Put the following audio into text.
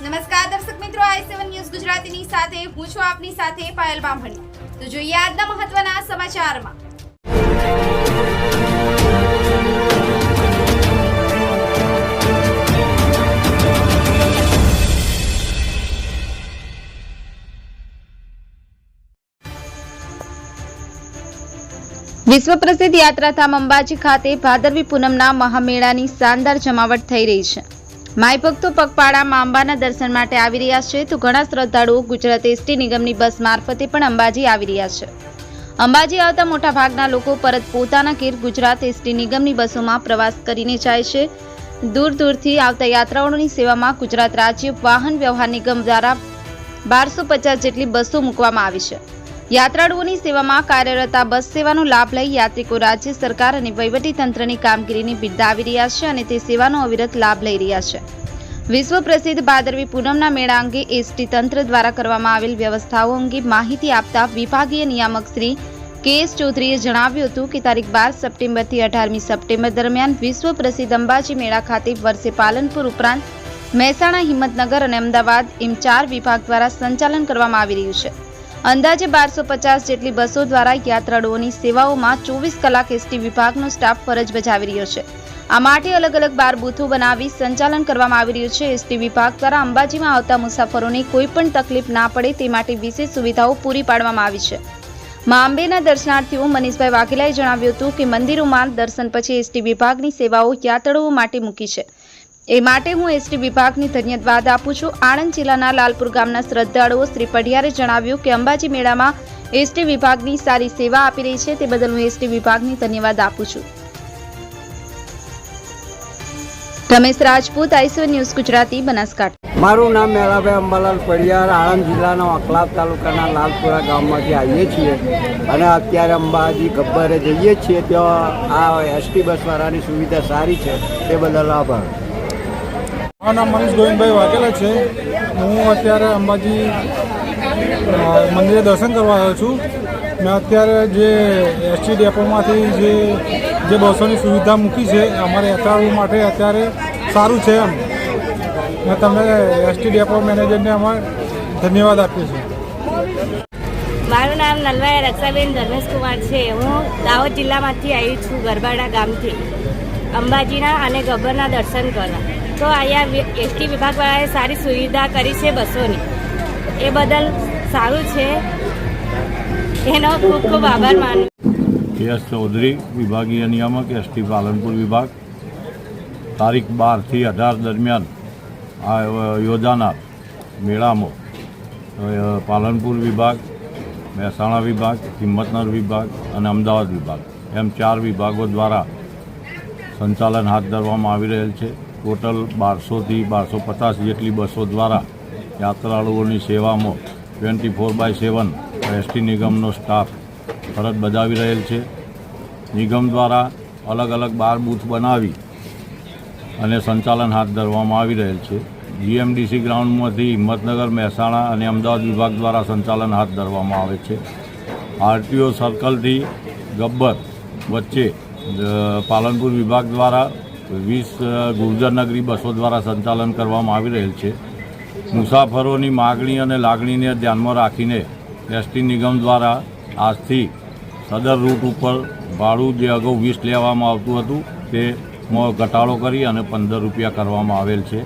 નમસ્કાર, દર્શક મિત્રો, આઈ સેવન ન્યૂઝ ગુજરાતીની સાથે, હું છું આપની સાથે પાયલ બામણી. તો જોઈએ આજના મહત્વના સમાચારમાં. વિશ્વ પ્રસિદ્ધ યાત્રાધામ અંબાજી ખાતે ભાદરવી પૂનમના મહામેળાની શાનદાર જમાવટ થઈ રહી છે. માય ભક્તો પગપાળામાં અંબાના દર્શન માટે આવી રહ્યા છે તો ઘણા શ્રદ્ધાળુઓ ગુજરાત એસટી નિગમની બસ મારફતે પણ અંબાજી આવી રહ્યા છે. અંબાજી આવતા મોટા ભાગના લોકો પરત પોતાના ઘેર ગુજરાત એસટી નિગમની બસોમાં પ્રવાસ કરીને જાય છે. દૂર દૂરથી આવતા યાત્રાળુઓની સેવામાં ગુજરાત રાજ્ય વાહન વ્યવહાર નિગમ દ્વારા બારસો પચાસ જેટલી બસો મૂકવામાં આવી છે. યાત્રાળુઓની સેવામાં કાર્યરત બસ સેવાનો લાભ લઈ યાત્રિકો રાજ્ય સરકાર અને તંત્રની કામગીરીની બિરદાવી રહ્યા છે અને તે સેવાનો અવિરત લાભ લઈ રહ્યા છે. વિશ્વ પ્રસિદ્ધ ભાદરવી પૂનમના મેળા અંગે એસટી તંત્ર દ્વારા કરવામાં આવેલ વ્યવસ્થાઓ અંગે માહિતી આપતા વિભાગીય નિયામક શ્રી કે એસ ચૌધરીએ જણાવ્યું હતું કે તારીખ બાર સપ્ટેમ્બરથી અઢારમી સપ્ટેમ્બર દરમિયાન વિશ્વ પ્રસિદ્ધ અંબાજી મેળા ખાતે વર્ષે પાલનપુર ઉપરાંત મહેસાણા, હિંમતનગર અને અમદાવાદ એમ ચાર વિભાગ દ્વારા સંચાલન કરવામાં આવી રહ્યું છે. અંદાજે બારસો પચાસ જેટલી બસો દ્વારા યાત્રાળુઓની સેવાઓમાં ચોવીસ કલાક એસટી વિભાગનો સ્ટાફ ફરજ બજાવી રહ્યો છે. આ માટે અલગ અલગ બાર બૂથો બનાવી સંચાલન કરવામાં આવી રહ્યું છે. એસટી વિભાગ દ્વારા અંબાજીમાં આવતા મુસાફરોને કોઈ પણ તકલીફ ના પડે તે માટે વિશેષ સુવિધાઓ પૂરી પાડવામાં આવી છે. મા અંબેના દર્શનાર્થીઓ મનીષભાઈ વાઘેલાએ જણાવ્યું હતું કે મંદિરોમાં દર્શન પછી એસટી વિભાગની સેવાઓ યાત્રાળુઓ માટે મૂકી છે. એ માટે હું એસટી વિભાગની ધન્યવાદ આપું છું. આણંદ જિલ્લાના લાલપુર ગામના શ્રદ્ધાળુઓ શ્રી પઢિયારે જણાવ્યું કે અંબાજી મેળામાં એસટી વિભાગની સારી સેવા આપી રહી છે. તે બદલ હું એસટી વિભાગની ધન્યવાદ આપું છું. Ramesh Rajput I C one news, Gujarati, Banaskantha. મારું નામ મેળાભાઈ અંબાલાલ પડિયાર આણંદ જિલ્લાના અકલાબ તાલુકાના લાલપુરા ગામમાંથી આવીએ છીએ અને અત્યારે અંબાજી ગબ્બરે જઈએ છીએ. ત્યાં આ એસટી બસવાળાની સુવિધા સારી છે. તે બદલ આભાર. મારું નામ મનીષ ગોવિંદભાઈ વાઘેલા છે. હું અત્યારે અંબાજી મંદિરે દર્શન કરવા આવ્યો છું. મેં અત્યારે જે એસટી ડેપોમાંથી જે જે બસોની સુવિધા મૂકી છે, અમારે યાત્રાળુ માટે અત્યારે સારું છે એમ. મેં તમે એસટી ડેપો મેનેજરને અમારે ધન્યવાદ આપીએ છીએ. મારું નામ નલવાયા રક્ષાબેન ધર્મેશકુમાર છે. હું દાહોદ જિલ્લામાંથી આવી છું, ગરબાડા ગામથી. અંબાજીના અને ગબ્બરના દર્શન કરવા. તો અહીંયા એસટી વિભાગવાળાએ સારી સુવિધા કરી છે બસોની. એ બદલ સારું છે. એનો ખૂબ ખૂબ આભાર માનું એસ ચૌધરી વિભાગીય નિયામક, એસટી પાલનપુર વિભાગ, તારીખ બારથી અઢાર દરમિયાન આ યોજાનાર મેળામાં પાલનપુર વિભાગ, મહેસાણા વિભાગ, હિંમતનગર વિભાગ અને અમદાવાદ વિભાગ, એમ ચાર વિભાગો દ્વારા સંચાલન હાથ ધરવામાં આવી રહેલ છે. ટોટલ બારસોથી બારસો પચાસ જેટલી બસો દ્વારા યાત્રાળુઓની સેવામાં twenty four by seven ST નિગમનો staff ફરજ બજાવી રહેલ છે. નિગમ દ્વારા અલગ અલગ બાર બૂથ બનાવી અને સંચાલન હાથ ધરવામાં આવી રહેલ છે. જીએમડીસી ગ્રાઉન્ડમાંથી હિંમતનગર, મહેસાણા અને અમદાવાદ વિભાગ દ્વારા સંચાલન હાથ ધરવામાં આવે છે. આરટીઓ સર્કલથી ગબ્બર વચ્ચે પાલનપુર વિભાગ દ્વારા વીસ ગુર્જરનગરી બસો દ્વારા સંચાલન કરવામાં આવી રહેલ છે. મુસાફરોની માગણી અને લાગણીને ધ્યાનમાં રાખીને એસટી નિગમ દ્વારા આજથી સદર રૂટ ઉપર ભાડું જે અગાઉ વીસ લેવામાં આવતું હતું તેમાં ઘટાડો કરી અને પંદર રૂપિયા કરવામાં આવેલ છે.